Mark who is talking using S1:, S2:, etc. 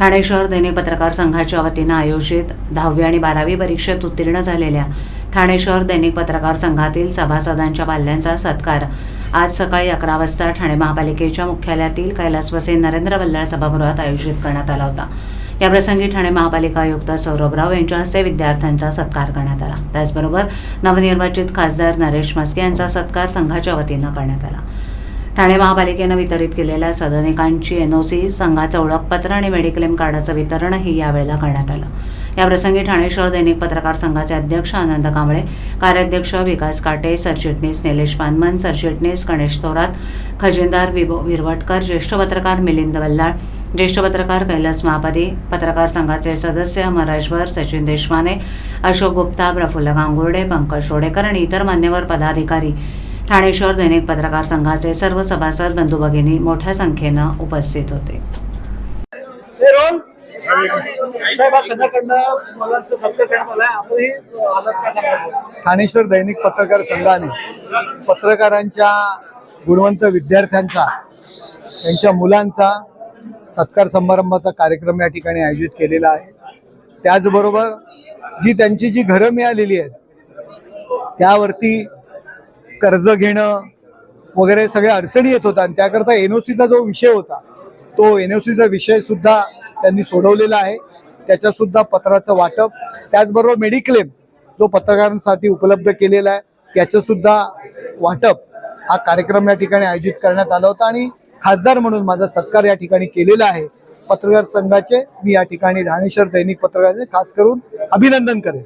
S1: ठाणे शहर दैनिक पत्रकार संघाच्या वतीनं आयोजित दहावी आणि बारावी परीक्षेत उत्तीर्ण झालेल्या ठाणे शहर दैनिक पत्रकार संघातील सभासदांच्या पाल्यांचा सत्कार. आज सकाळी अकरा वाजता ठाणे महापालिकेच्या मुख्यालयातील कैलासवासी नरेंद्र बल्लाळ सभागृहात आयोजित करण्यात आला होता. याप्रसंगी ठाणे महापालिका आयुक्त सौरभ राव यांच्या हस्ते विद्यार्थ्यांचा सत्कार करण्यात आला. त्याचबरोबर नवनिर्वाचित खासदार नरेश मस्के यांचा सत्कार संघाच्या वतीनं करण्यात आला. ठाणे महापालिकेनं वितरित केलेल्या सदनिकांची एनओसी संघाचं ओळखपत्र आणि मेडिक्लेम कार्डाचं वितरणही यावेळेला करण्यात आलं. याप्रसंगी ठाणे शहर दैनिक पत्रकार संघाचे अध्यक्ष आनंद कांबळे कार्याध्यक्ष विकास काटे सरचिटणीस निलेश पानमन सरचिटणीस गणेश थोरात खजिनदार विभो विरवटकर ज्येष्ठ पत्रकार मिलिंद वल्लाळ ज्येष्ठ पत्रकार कैलास महापदी पत्रकार संघाचे सदस्य अमराजवर सचिन देशमाने अशोक गुप्ता प्रफुल्ल गांगुर्डे पंकज शोडेकर आणि इतर मान्यवर पदाधिकारी ठाणे शहर दैनिक पत्रकार संघाचे सर्व सभासद बंधू भगिनी मोठ्या संख्येनं उपस्थित होते.
S2: हे
S3: ठाणेश्वर दैनिक पत्रकार संघाने पत्रकारांच्या गुणवंत विद्यार्थ्यांचा त्यांच्या मुलांचा सत्कार समारंभाचा कार्यक्रम या ठिकाणी आयोजित केलेला आहे. त्याचबरोबर जी त्यांची जी घरं मिळालेली आहेत त्यावरती कर्ज घेणं वगैरे सगळ्या अडचणी येत होत्या आणि त्याकरता एनओसीचा जो विषय होता तो एनओसीचा विषय सुद्धा त्यांनी सोडवलेला आहे. त्याच्या सुद्धा पत्राचं वाटप त्याचबरोबर मेडिक्लेम जो पत्रकारांसाठी उपलब्ध केलेला आहे त्याचं सुद्धा वाटप हा कार्यक्रम या ठिकाणी आयोजित करण्यात आला होता आणि खासदार म्हणून माझा सत्कार या ठिकाणी केलेला आहे. पत्रकार संघाचे मी या ठिकाणी राणेश्वर दैनिक पत्रकाराचे खास करून अभिनंदन करेन.